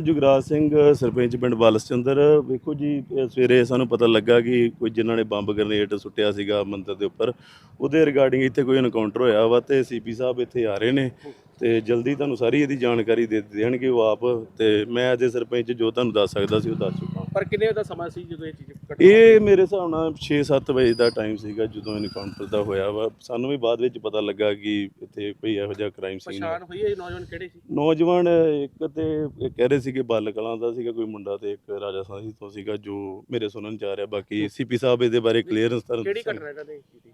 ਜੁਗਰਾਜ ਸਿੰਘ, ਸਰਪੰਚ ਪਿੰਡ ਬਾਲਸਚੰਦਰ। ਵੇਖੋ ਜੀ ਸਵੇਰੇ ਸਾਨੂੰ ਪਤਾ ਲੱਗਾ ਕਿ ਕੋਈ ਜਿਨ੍ਹਾਂ ਨੇ ਬੰਬ ਗ੍ਰਨੇਡ ਸੁੱਟਿਆ ਸੀਗਾ ਮੰਦਰ ਦੇ ਉੱਪਰ, ਉਹਦੇ ਰਿਗਾਰਡਿੰਗ ਇੱਥੇ ਕੋਈ ਐਨਕਾਊਂਟਰ ਹੋਇਆ ਵਾ ਤੇ ਸੀਪੀ ਸਾਹਿਬ ਇੱਥੇ ਆ ਰਹੇ ਨੇ ਤੇ ਜਲਦੀ ਤੁਹਾਨੂੰ ਸਾਰੀ ਇਹਦੀ ਜਾਣਕਾਰੀ ਦੇ ਦੇਣਗੇ ਉਹ ਆਪ ਤੇ ਮੈਂ ਐਜ਼ ਸਰਪੰਚ ਜੋ ਤੁਹਾਨੂੰ ਦੱਸ ਸਕਦਾ ਸੀ ਉਹ ਦੱਸ ਚੁੱਕਾ ਪਰ ਕਿੰਨੇ ਦਾ ਸਮਾਂ ਸੀ ਜਦੋਂ ਇਹ ਚੀਜ਼ ਘਟਨਾ ਇਹ ਮੇਰੇ ਹਿਸਾਬ ਨਾਲ 6-7 ਵਜੇ ਦਾ ਟਾਈਮ ਸੀਗਾ ਜਦੋਂ ਐਨਕਾਊਂਟਰ ਦਾ ਹੋਇਆ ਵਾ। ਸਾਨੂੰ ਵੀ ਬਾਅਦ ਵਿੱਚ ਪਤਾ ਲੱਗਾ ਕਿ ਇੱਥੇ ਕੋਈ ਇਹੋ ਜਿਹਾ ਕ੍ਰਾਈਮ ਸੀਨ ਪਛਾਣ ਹੋਈ ਹੈ ਇਹ ਨੌਜਵਾਨ ਕਿਹੜੇ ਸੀ? ਨੌਜਵਾਨ ਇੱਕ ਤੇ ਇਹ ਕਹਿ ਰਹੇ ਸੀ ਕਿ ਬੱਲ ਕਲਾਂ ਦਾ ਸੀਗਾ ਕੋਈ ਮੁੰਡਾ ਤੇ ਇੱਕ ਰਾਜਾ ਸਾਹੀ ਤੋਂ ਸੀਗਾ ਜੋ ਮੇਰੇ ਸੁਣਨ ਚ ਆ ਰਿਹਾ। ਬਾਕੀ ਸੀਪੀ ਸਾਹਿਬ ਇਹਦੇ ਬਾਰੇ ਕਲੀਅਰੈਂਸ ਕਰਨ ਕਿਹੜੀ ਘਟਨਾ ਇਹਨਾਂ ਨੇ ਕੀਤੀ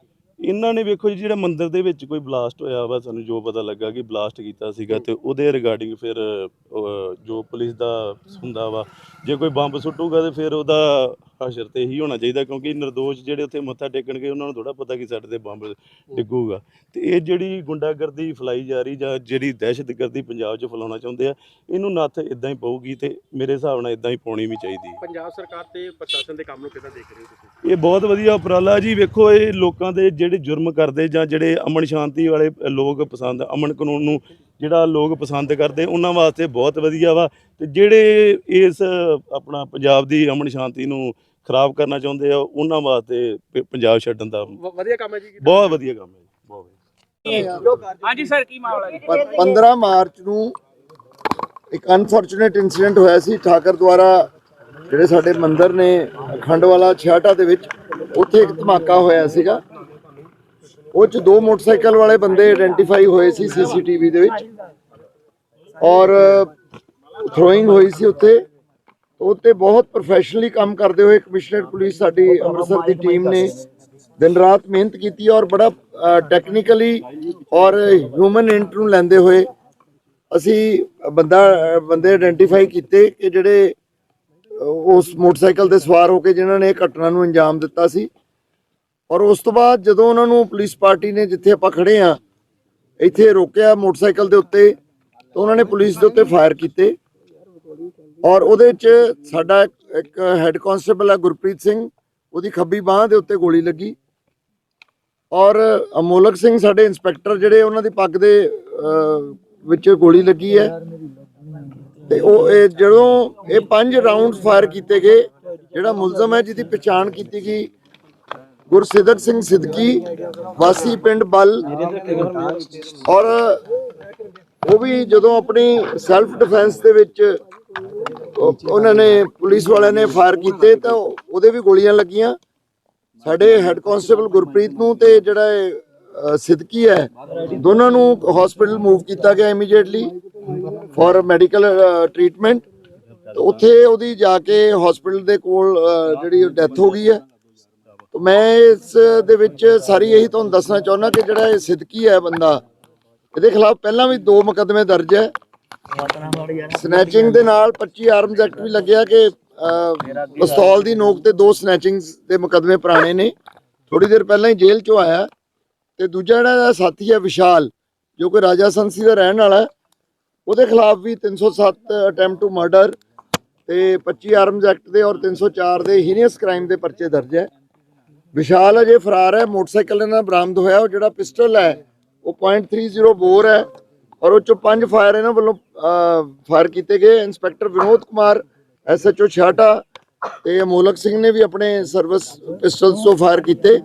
ਇਹਨਾਂ ਨੇ ਵੇਖੋ ਜੀ ਜਿਹੜਾ ਮੰਦਿਰ ਦੇ ਵਿੱਚ ਕੋਈ ਬਲਾਸਟ ਹੋਇਆ ਵਾ ਸਾਨੂੰ ਜੋ ਪਤਾ ਲੱਗਾ ਕਿ ਬਲਾਸਟ ਕੀਤਾ ਸੀਗਾ ਤੇ ਉਹਦੇ ਰਿਗਾਰਡਿੰਗ ਫਿਰ ਅਹ, ਜੋ ਪੁਲਿਸ ਦਾ ਹੁੰਦਾ ਵਾ ਜੇ ਕੋਈ ਬੰਬ ਸੁੱਟੂਗਾ ਤੇ ਫਿਰ ਉਹਦਾ ਹਸ਼ਰ ਤੇ ਹੀ ਹੋਣਾ ਚਾਹੀਦਾ ਕਿਉਂਕਿ ਨਿਰਦੋਸ਼ ਜਿਹੜੇ ਉੱਥੇ ਮੱਥਾ ਟੇਕਣਗੇ ਉਹਨਾਂ ਨੂੰ ਥੋੜਾ ਪਤਾ ਕਿ ਸਾਡੇ ਤੇ ਬੰਬ ਡਿੱਗੂਗਾ। ਤੇ ਇਹ ਜਿਹੜੀ ਗੁੰਡਾਗਰਦੀ ਫਲਾਈ ਜਾ ਰਹੀ ਜਾਂ ਜਿਹੜੀ ਦਹਿਸ਼ਤਗਰਦੀ ਪੰਜਾਬ 'ਚ ਫੈਲਾਉਣਾ ਚਾਹੁੰਦੇ ਆ ਇਹਨੂੰ ਨੱਥ ਇਦਾਂ ਹੀ ਪਊਗੀ ਤੇ ਮੇਰੇ ਹਿਸਾਬ ਨਾਲ ਇਦਾਂ ਹੀ ਪਾਉਣੀ ਵੀ ਚਾਹੀਦੀ ਪੰਜਾਬ ਸਰਕਾਰ ਤੇ ਪ੍ਰਸ਼ਾਸਨ ਦੇ ਕੰਮ ਨੂੰ ਕਿੱਦਾਂ ਦੇਖ ਰਹੇ ਹੋ ਤੁਸੀਂ? ਇਹ ਬਹੁਤ ਵਧੀਆ ਉਪਰਾਲਾ ਜੀ। ਵੇਖੋ ਇਹ ਲੋਕਾਂ ਦੇ ਜਿਹੜੇ ਜੁਰਮ ਕਰਦੇ ਜਾਂ ਜਿਹੜੇ ਅਮਨ ਸ਼ਾਂਤੀ ਵਾਲੇ ਲੋਕ ਪਸੰਦ ਅਮਨ ਕਾਨੂੰਨ ਨੂੰ ਜਿਹੜਾ ਲੋਕ ਪਸੰਦ ਕਰਦੇ ਉਹਨਾਂ ਵਾਸਤੇ ਬਹੁਤ ਵਧੀਆ ਵਾ। ਤੇ ਜਿਹੜੇ ਇਸ ਆਪਣਾ ਪੰਜਾਬ ਦੀ ਅਮਨ ਸ਼ਾਂਤੀ ਨੂੰ ਖਰਾਬ ਕਰਨਾ ਚਾਹੁੰਦੇ ਆ ਉਹਨਾਂ ਵਾਸਤੇ ਪ- ਪੰਜਾਬ ਛੱਡਣ ਦਾ ਵ- ਵਧੀਆ ਕੰਮ ਹੈ ਜੀ ਬਹੁਤ ਵਧੀਆ ਕੰਮ ਹੈ ਜੀ, ਬਹੁਤ ਵਧੀਆ। ਹਾਂਜੀ ਸਰ ਕੀ ਮਾਮਲਾ ਜੀ? ਪਰ 15 ਮਾਰਚ ਨੂੰ ਇੱਕ ਅਨਫੋਰਚੂਨੇਟ ਇਨਸੀਡੈਂਟ ਹੋਇਆ ਸੀ ਠਾਕਰ ਦੁਆਰਾ ਜਿਹੜੇ ਸਾਡੇ ਮੰਦਿਰ ਨੇ ਅਖੰਡ ਵਾਲਾ ਛਿਆਟਾ ਦੇ ਵਿੱਚ ਉੱਥੇ ਇੱਕ ਧਮਾਕਾ ਹੋਇਆ ਸੀਗਾ। ਉਹ ਚ ਦੋ ਮੋਟਰਸਾਈਕਲ ਵਾਲੇ ਬੰਦੇ ਆਇਡੈਂਟੀਫਾਈ ਹੋਏ ਸੀ ਸੀਸੀਟੀਵੀ ਦੇ ਵਿੱਚ ਔਰ ਥਰੋਇੰਗ ਹੋਈ ਸੀ ਉੱਥੇ। ਉੱਤੇ ਬਹੁਤ ਪ੍ਰੋਫੈਸ਼ਨਲੀ ਕੰਮ ਕਰਦੇ ਹੋਏ ਕਮਿਸ਼ਨਰ ਪੁਲਿਸ ਸਾਡੀ ਅੰਮ੍ਰਿਤਸਰ ਦੀ ਟੀਮ ਨੇ ਦਿਨ ਰਾਤ ਮਿਹਨਤ ਕੀਤੀ ਔਰ ਬੜਾ ਟੈਕਨੀਕਲੀ ਔਰ ਹਿਊਮਨ ਇੰਟ ਨੂੰ ਲੈਂਦੇ ਹੋਏ ਅਸੀਂ ਬੰਦਾ ਬੰਦੇ ਆਇਡੈਂਟੀਫਾਈ ਕੀਤੇ ਕਿ ਜਿਹੜੇ ਉਸ ਮੋਟਰਸਾਈਕਲ ਤੇ ਸਵਾਰ ਹੋ ਕੇ ਜਿਨ੍ਹਾਂ ਨੇ ਇਹ ਘਟਨਾ ਨੂੰ ਅੰਜਾਮ ਦਿੱਤਾ ਸੀ। ਔਰ ਉਸ ਤੋਂ ਬਾਅਦ ਜਦੋਂ ਉਹਨਾਂ ਨੂੰ ਪੁਲਿਸ ਪਾਰਟੀ ਨੇ ਜਿੱਥੇ ਆਪਾਂ ਖੜੇ ਆ ਇੱਥੇ ਰੋਕਿਆ ਮੋਟਰਸਾਈਕਲ ਦੇ ਉੱਤੇ, ਤਾਂ ਉਹਨਾਂ ਨੇ ਪੁਲਿਸ ਦੇ ਉੱਤੇ ਫਾਇਰ ਕੀਤੇ। ਔਰ ਉਹਦੇ ਚ ਸਾਡਾ ਇੱਕ- ਹੈੱਡ ਕਾਂਸਟੇਬਲ ਹੈ ਗੁਰਪ੍ਰੀਤ ਸਿੰਘ, ਉਹਦੀ ਖੱਬੀ ਬਾਹ ਦੇ ਉੱਤੇ ਗੋਲੀ ਲੱਗੀ। ਔਰ ਅਮੋਲਕ ਸਿੰਘ ਸਾਡੇ ਇੰਸਪੈਕਟਰ ਜਿਹੜੇ ਉਹਨਾਂ ਦੀ ਪੱਗ ਦੇ ਵਿੱਚ ਗੋਲੀ ਲੱਗੀ ਹੈ। ਤੇ ਉਹ, ਇਹ ਜਦੋਂ ਇਹ ਪੰਜ ਰਾਉਂਡ ਫਾਇਰ ਕੀਤੇ ਗਏ, ਜਿਹੜਾ ਮੁਲਜ਼ਮ ਹੈ ਜਿਹਦੀ ਪਛਾਣ ਕੀਤੀ ਗਈ ਗੁਰਸਿੱਧਕ ਸਿੰਘ ਸਿੱਧਕੀ ਵਾਸੀ ਪਿੰਡ ਬਲ। ਔਰ ਉਹ ਵੀ ਜਦੋਂ ਆਪਣੀ ਸੈਲਫ ਡਿਫੈਂਸ ਦੇ ਵਿੱਚ ਉਹ- ਉਹਨਾਂ ਨੇ ਪੁਲਿਸ ਵਾਲਿਆਂ ਨੇ ਫਾਇਰ ਕੀਤੇ ਤਾਂ ਉਹਦੇ ਵੀ ਗੋਲੀਆਂ ਲੱਗੀਆਂ। ਸਾਡੇ ਹੈੱਡ ਕਾਂਸਟੇਬਲ ਗੁਰਪ੍ਰੀਤ ਨੂੰ ਤੇ ਜਿਹੜਾ ਇਹ, ਅ, ਸਿੱਧਕੀ ਹੈ ਦੋਨਾਂ ਨੂੰ ਹਸਪੀਟਲ ਮੂਵ ਕੀਤਾ ਗਿਆ ਇਮੀਡੀਏਟਲੀ ਫॉर ਮੈਡੀਕਲ ਟ੍ਰੀਟਮੈਂਟ ਉੱਥੇ ਉਹਦੀ ਜਾ ਕੇ ਹਸਪੀਟਲ ਦੇ ਕੋਲ ਅ, ਜਿਹੜੀ ਡੈਥ ਹੋ ਗਈ ਹੈ। ਤਾਂ ਮੈਂ ਇਸ ਦੇ ਵਿੱਚ ਸਾਰੀ ਇਹੀ ਤੁਹਾਨੂੰ ਦੱਸਣਾ ਚਾਹੁੰਦਾ ਕਿ ਜਿਹੜਾ ਇਹ ਸਿੱਧਕੀ ਹੈ ਬੰਦਾ ਇਹਦੇ ਖਿਲਾਫ ਪਹਿਲਾਂ ਵੀ ਦੋ ਮੁਕੱਦਮੇ ਦਰਜ ਹੈ। ਸਨੈਚਿੰਗ ਦੇ ਨਾਲ 25 ਆਰਮਸ ਐਕਟ ਵੀ ਲੱਗਿਆ ਕਿ ਪਿਸਤੌਲ ਦੀ ਨੋਕ ਤੇ ਦੋ ਸਨੈਚਿੰਗ ਦੇ ਮੁਕੱਦਮੇ ਪੁਰਾਣੇ ਨੇ। ਥੋੜੀ ਦੇਰ ਪਹਿਲਾਂ ਹੀ ਜੇਲ੍ਹ ਚੋਂ ਆਇਆ। ਤੇ ਦੂਜਾ ਜਿਹੜਾ ਸਾਥੀ ਹੈ ਵਿਸ਼ਾਲ, ਜੋ ਕਿ ਰਾਜਾ ਸੰਸੀ ਦਾ ਰਹਿਣ ਵਾਲਾ ਉਹਦੇ ਖਿਲਾਫ ਵੀ 307 ਅਟੈਂਪਟ ਟੂ ਮਰਡਰ ਤੇ 25 ਆਰਮਸ ਐਕਟ ਦੇ ਔਰ 304 ਦੇ ਹੀਨੀਅਸ ਕ੍ਰਾਈਮ ਦੇ ਪਰਚੇ ਦਰਜ ਹੈ। ਵਿਸ਼ਾਲ ਅਜੇ ਫਰਾਰ ਹੈ, ਮੋਟਰਸਾਈਕਲ ਇਹਨਾਂ ਬਰਾਮਦ ਹੋਇਆ, ਉਹ ਜਿਹੜਾ ਪਿਸਟਲ ਹੈ, ਉਹ .30 ਬੋਰ ਹੈ। ਔਰ ਉਹ ਚੋਂ ਪੰਜ ਫਾਇਰ ਇਹਨਾਂ ਵੱਲੋਂ ਫਾਇਰ ਕੀਤੇ ਗਏ। ਇੰਸਪੈਕਟਰ ਵਿਨੋਦ ਕੁਮਾਰ, ਐਸਐਚਓ ਛਾਟਾ ਤੇ ਅਮੋਲਕ ਸਿੰਘ ਨੇ ਵੀ ਆਪਣੇ ਸਰਵਿਸ ਪਿਸਟਲਸ ਤੋਂ ਫਾਇਰ ਕੀਤੇ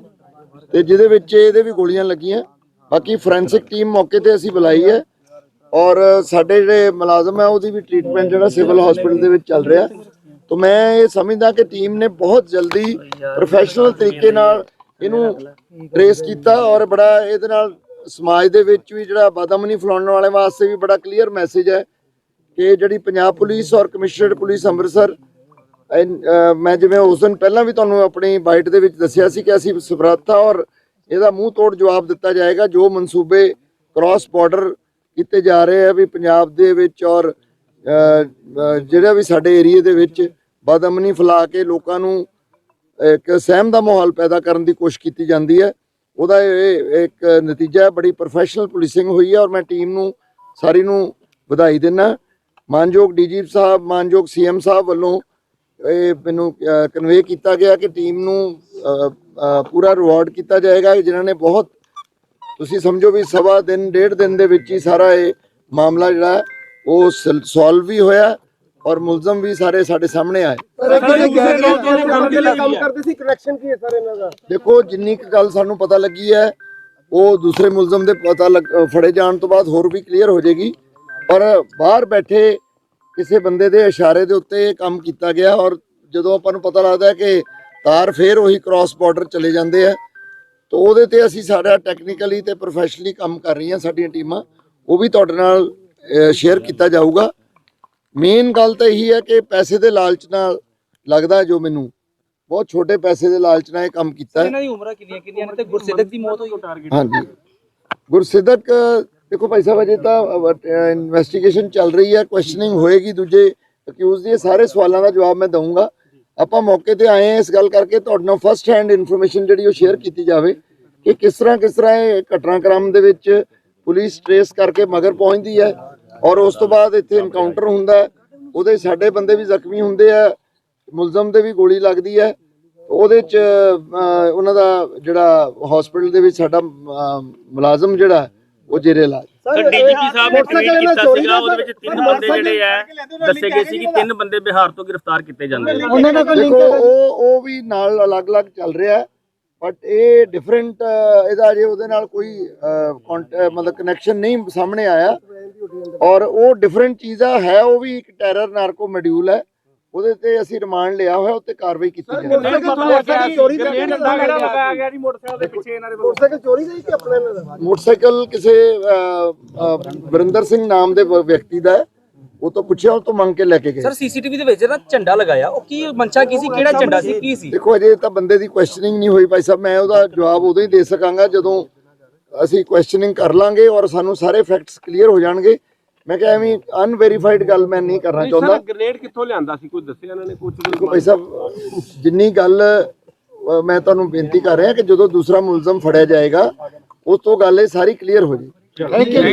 ਤੇ ਜਿਹਦੇ ਵਿੱਚ ਇਹਦੇ ਵੀ ਗੋਲੀਆਂ ਲੱਗੀਆਂ। ਬਾਕੀ ਫੋਰੈਂਸਿਕ ਟੀਮ ਮੌਕੇ ਤੇ ਅਸੀਂ ਬੁਲਾਈ ਹੈ ਔਰ ਸਾਡੇ ਜਿਹੜੇ ਮੁਲਾਜ਼ਮ ਹੈ ਉਹਦੀ ਵੀ ਟ੍ਰੀਟਮੈਂਟ ਜਿਹੜਾ ਸਿਵਲ ਹਸਪੀਟਲ ਦੇ ਵਿੱਚ ਚੱਲ ਰਿਹਾ। ਤਾਂ ਮੈਂ ਇਹ ਸਮਝਦਾ ਕਿ ਟੀਮ ਨੇ ਬਹੁਤ ਜਲਦੀ ਪ੍ਰੋਫੈਸ਼ਨਲ ਤਰੀਕੇ ਨਾਲ ਇਹਨੂੰ ਟ੍ਰੇਸ ਕੀਤਾ ਔਰ ਬੜਾ ਇਹਦੇ ਨਾਲ ਸਮਾਜ ਦੇ ਵਿੱਚ ਵੀ ਜਿਹੜਾ ਬਦਅਮਨੀ ਫੈਲਾਉਣ ਵਾਲੇ ਵਾਸਤੇ ਵੀ ਬੜਾ ਕਲੀਅਰ ਮੈਸੇਜ ਹੈ ਕਿ ਜਿਹੜੀ ਪੰਜਾਬ ਪੁਲਿਸ ਔਰ ਕਮਿਸ਼ਨਰਡ ਪੁਲਿਸ ਅੰਮ੍ਰਿਤਸਰ ਮੈਂ ਜਿਵੇਂ ਉਸ ਦਿਨ ਪਹਿਲਾਂ ਵੀ ਤੁਹਾਨੂੰ ਆਪਣੀ ਬਾਈਟ ਦੇ ਵਿੱਚ ਦੱਸਿਆ ਸੀ ਕਿ ਅਸੀਂ ਸਮਰੱਥਾ ਔਰ ਇਹਦਾ ਮੂੰਹ ਤੋੜ ਜਵਾਬ ਦਿੱਤਾ ਜਾਏਗਾ, ਜੋ ਮਨਸੂਬੇ ਕ੍ਰਾਸ ਬਾਰਡਰ ਕੀਤੇ ਜਾ ਰਹੇ ਆ ਵੀ ਪੰਜਾਬ ਦੇ ਵਿੱਚ ਔਰ ਜਿਹੜਾ ਵੀ ਸਾਡੇ ਏਰੀਏ ਦੇ ਵਿੱਚ ਬਦਮਨੀ ਫੈਲਾ ਕੇ ਲੋਕਾਂ ਨੂੰ ਇੱਕ ਸਹਿਮ ਦਾ ਮਾਹੌਲ ਪੈਦਾ ਕਰਨ ਦੀ ਕੋਸ਼ਿਸ਼ ਕੀਤੀ ਜਾਂਦੀ ਹੈ। ਉਹਦਾ ਇਹ ਇੱਕ ਨਤੀਜਾ ਬੜੀ ਪ੍ਰੋਫੈਸ਼ਨਲ ਪੁਲਿਸਿੰਗ ਹੋਈ ਹੈ ਔਰ ਮੈਂ ਟੀਮ ਨੂੰ, ਸਾਰੀ ਨੂੰ ਵਧਾਈ ਦਿੰਦਾ। ਮਾਨਯੋਗ ਡੀਜੀਪੀ ਸਾਹਿਬ, ਮਾਨਯੋਗ ਸੀਐਮ ਸਾਹਿਬ ਵੱਲੋਂ ਇਹ ਮੈਨੂੰ ਕਨਵੇ ਕੀਤਾ ਗਿਆ ਕਿ ਟੀਮ ਨੂੰ ਪੂਰਾ ਰਿਵਾਰਡ ਕੀਤਾ ਜਾਏਗਾ। ਜਿਨ੍ਹਾਂ ਨੇ ਬਹੁਤ, ਤੁਸੀਂ ਸਮਝੋ ਵੀ ਸਵਾ ਦਿਨ, ਡੇਢ ਦਿਨ ਦੇ ਵਿੱਚ ਹੀ ਸਾਰਾ ਇਹ ਮਾਮਲਾ ਜਿਹੜਾ ਹੈ, ਉਹ ਸੋਲਵ ਵੀ ਹੋਇਆ। ਔਰ ਮੁਲਜ਼ਮ ਵੀ ਸਾਰੇ ਸਾਡੇ ਸਾਹਮਣੇ ਆਏ। ਕੰਮ ਕਰਦੇ ਸੀ ਕਨੈਕਸ਼ਨ ਕੀ ਹੈ ਸਰ ਇਹਨਾਂ ਦਾ? ਦੇਖੋ ਜਿੰਨੀ ਕੁ ਗੱਲ ਸਾਨੂੰ ਪਤਾ ਲੱਗੀ ਹੈ ਉਹ ਦੂਸਰੇ ਮੁਲਜ਼ਮ ਦੇ ਪਤਾ ਫੜੇ ਜਾਣ ਤੋਂ ਬਾਅਦ ਹੋਰ ਵੀ ਕਲੀਅਰ ਹੋ ਜਾਏਗੀ। ਪਰ ਬਾਹਰ ਬੈਠੇ ਕਿਸੇ ਬੰਦੇ ਦੇ ਇਸ਼ਾਰੇ ਦੇ ਉੱਤੇ ਇਹ ਕੰਮ ਕੀਤਾ ਗਿਆ ਔਰ ਜਦੋਂ ਆਪਾਂ ਨੂੰ ਪਤਾ ਲੱਗਦਾ ਹੈ ਕਿ ਤਾਰ ਫੇਰ ਉਹੀ ਕ੍ਰਾਸ ਬਾਰਡਰ ਚਲੇ ਜਾਂਦੇ ਆ ਤਾਂ ਉਹਦੇ ਤੇ ਅਸੀਂ ਸਾਡਾ ਟੈਕਨੀਕਲੀ ਤੇ ਪ੍ਰੋਫੈਸ਼ਨਲੀ ਕੰਮ ਕਰ ਰਹੀਆਂ ਸਾਡੀਆਂ ਟੀਮਾਂ ਉਹ ਵੀ ਤੁਹਾਡੇ ਨਾਲ ਸ਼ੇਅਰ ਕੀਤਾ ਜਾਊਗਾ। ਮੇਨ ਗੱਲ ਤਾਂ ਇਹੀ ਹੈ ਕਿ ਪੈਸੇ ਦੇ ਲਾਲਚ ਨਾਲ ਲੱਗਦਾ ਜੋ ਮੈਨੂੰ। ਬਹੁਤ ਛੋਟੇ ਪੈਸੇ ਦੇ ਲਾਲਚ ਨਾਲ ਇਹ ਕੰਮ ਕੀਤਾ। ਇਹਨਾਂ ਦੀ ਉਮਰਾਂ ਕਿੰਨੀਆਂ ਕਿੰਨੀਆਂ ਨੇ? ਤੇ ਗੁਰਸਿੱਧਕ ਦੀ ਮੌਤ ਹੋਈ। ਟਾਰਗੇਟ ਹਾਂਜੀ। ਗੁਰਸਿੱਧਕ ਅ, ਦੇਖੋ ਭਾਈ ਸਾਹਿਬ ਅਜੇ ਤਾਂ ਇਨਵੈਸਟੀਗੇਸ਼ਨ ਚੱਲ ਰਹੀ ਹੈ। ਕੁਐਸਚਨਿੰਗ ਹੋਏਗੀ ਦੂਜੇ ਅਕਿਊਜ਼ ਦੇ। ਸਾਰੇ ਸਵਾਲਾਂ ਦਾ ਜਵਾਬ ਮੈਂ ਦਊਂਗਾ। ਆਪਾਂ ਮੌਕੇ ਤੇ ਆਏ ਹਾਂ ਇਸ ਗੱਲ ਕਰਕੇ। ਤੁਹਾਡੇ ਨਾਲ ਫਸਟ ਹੈਂਡ ਇਨਫੋਰਮੇਸ਼ਨ ਜਿਹੜੀ ਉਹ ਸ਼ੇਅਰ ਕੀਤੀ ਜਾਵੇ ਕਿ ਕਿਸ ਤਰ੍ਹਾਂ ਕਿਸ ਤਰ੍ਹਾਂ ਇਹ ਘਟਨਾਕ੍ਰਮ ਦੇ ਵਿੱਚ ਪੁਲਿਸ ਟ੍ਰੇਸ ਕਰਕੇ ਮਗਰ ਪਹੁੰਚਦੀ ਹੈ। ਔਰ ਉਸ ਤੋਂ ਬਾਅਦ ਇੱਥੇ ਐਨਕਾਊਂਟਰ ਹੁੰਦਾ ਹੈ। ਉਹਦੇ ਸਾਡੇ ਬੰਦੇ ਵੀ ਜ਼ਖਮੀ ਹੁੰਦੇ ਆ। ਮੁਲਜ਼ਮ ਦੇ ਵੀ ਗੋਲੀ ਲੱਗਦੀ ਹੈ। ਉਹਦੇ ਚ ਉਹਨਾਂ ਦਾ ਜਿਹੜਾ ਹਸਪੀਟਲ ਦੇ ਵਿੱਚ ਸਾਡਾ ਮੁਲਾਜ਼ਮ ਜਿਹੜਾ ਉਹ ਜੇਰੇ ਇਲਾਜ। ਸਰ ਡੀਜੀਪੀ ਸਾਹਿਬ ਨੇ ਟਵੀਟ ਕੀਤਾ ਸੀਗਾ? ਉਹਦੇ ਵਿੱਚ ਤਿੰਨ ਬੰਦੇ ਜਿਹੜੇ ਆ ਦੱਸੇ ਗਏ ਸੀ ਕਿ ਤਿੰਨ ਬੰਦੇ ਬਿਹਾਰ ਤੋਂ ਗ੍ਰਿਫਤਾਰ ਕੀਤੇ ਜਾਂਦੇ ਨੇ। ਉਹਨਾਂ ਦਾ ਦੇਖੋ ਉਹ ਉਹ ਵੀ ਨਾਲ ਅਲੱਗ-ਅਲੱਗ ਚੱਲ ਰਿਹਾ ਹੈ। ਬਟ ਇਹ ਡਿਫਰੈਂਟ ਇਹਦਾ ਜੇ ਉਹਦੇ ਨਾਲ ਕੋਈ ਮਤਲਬ ਕਨੈਕਸ਼ਨ ਨਹੀਂ ਸਾਹਮਣੇ ਆਇਆ। ਔਰ ਉਹ ਡਿਫਰੈਂਟ ਚੀਜ਼ਾਂ ਹੈ ਉਹ ਵੀ ਇੱਕ ਟੈਰਰ ਨਾਰਕੋ ਮੋਡਿਊਲ ਹੈ। ਉਹਦੇ ਤੇ ਅਸੀਂ ਰਿਮਾਂਡ ਲਿਆ ਹੋਇਆ ਉੱਤੇ ਕਾਰਵਾਈ ਕੀਤੀ ਜੀ ਦੇ ਮੋਟਰਸਾਈਕਲ ਚੋਰੀ ਦਾ ਹੀ ਕਿ ਆਪਣਾ ਇਹਨਾਂ ਦਾ ਮੋਟਰਸਾਈਕਲ ਕਿਸੇ ਵਰਿੰਦਰ ਸਿੰਘ ਨਾਮ ਦੇ ਵਿਅਕਤੀ ਦਾ ਹੈ। ਉਹ ਤੋਂ ਪੁੱਛਿਆ ਉਹ ਤੋਂ ਮੰਗ ਕੇ ਲੈ ਕੇ ਗਏ। ਸਰ ਸੀਸੀਟੀਵੀ ਦੇ ਵਿੱਚ ਨਾ ਝੰਡਾ ਲਗਾਇਆ ਉਹ ਕੀ ਮਨਸ਼ਾ ਕੀ ਸੀ? ਕਿਹੜਾ ਝੰਡਾ ਸੀ? ਕੀ ਸੀ? ਦੇਖੋ ਅਜੇ ਤਾਂ ਬੰਦੇ ਦੀ ਕੁਐਸਚਨਿੰਗ ਨਹੀਂ ਹੋਈ ਭਾਈ ਸਾਹਿਬ। ਮੈਂ ਉਹਦਾ ਜਵਾਬ ਉਦੋਂ ਹੀ ਦੇ ਸਕਾਂਗਾ ਜਦੋਂ ਅਸੀਂ ਕੁਐਸਚਨਿੰਗ ਕਰ ਲਾਂਗੇ ਔਰ ਸਾਨੂੰ ਸਾਰੇ ਫੈਕਟਸ ਕਲੀਅਰ ਹੋ ਜਾਣਗੇ। ਮੈਂ ਕਿਹਾ ਐਵੇਂ ਅਨਵੈਰੀਫਾਈਡ ਗੱਲ ਮੈਂ ਨਹੀਂ ਕਰਨਾ ਚਾਹੁੰਦਾ। ਗ੍ਰੇਡ ਕਿੱਥੋਂ ਲਿਆਂਦਾ ਸੀ? ਕੋਈ ਦੱਸਿਆ ਇਹਨਾਂ ਨੇ ਕੁਝ ਦੇਖੋ ਭਾਈ ਸਾਹਿਬ ਜਿੰਨੀ ਗੱਲ ਮੈਂ ਤੁਹਾਨੂੰ ਬੇਨਤੀ ਕਰ ਰਿਹਾ ਕਿ ਜਦੋਂ ਦੂਸਰਾ ਮੁਲਜ਼ਮ ਫੜਿਆ ਜਾਏਗਾ ਉਸ ਤੋਂ ਗੱਲ ਇਹ ਸਾਰੀ ਕਲੀਅਰ ਹੋ ਜਾਏ ਥੈਂਕ ਯੂ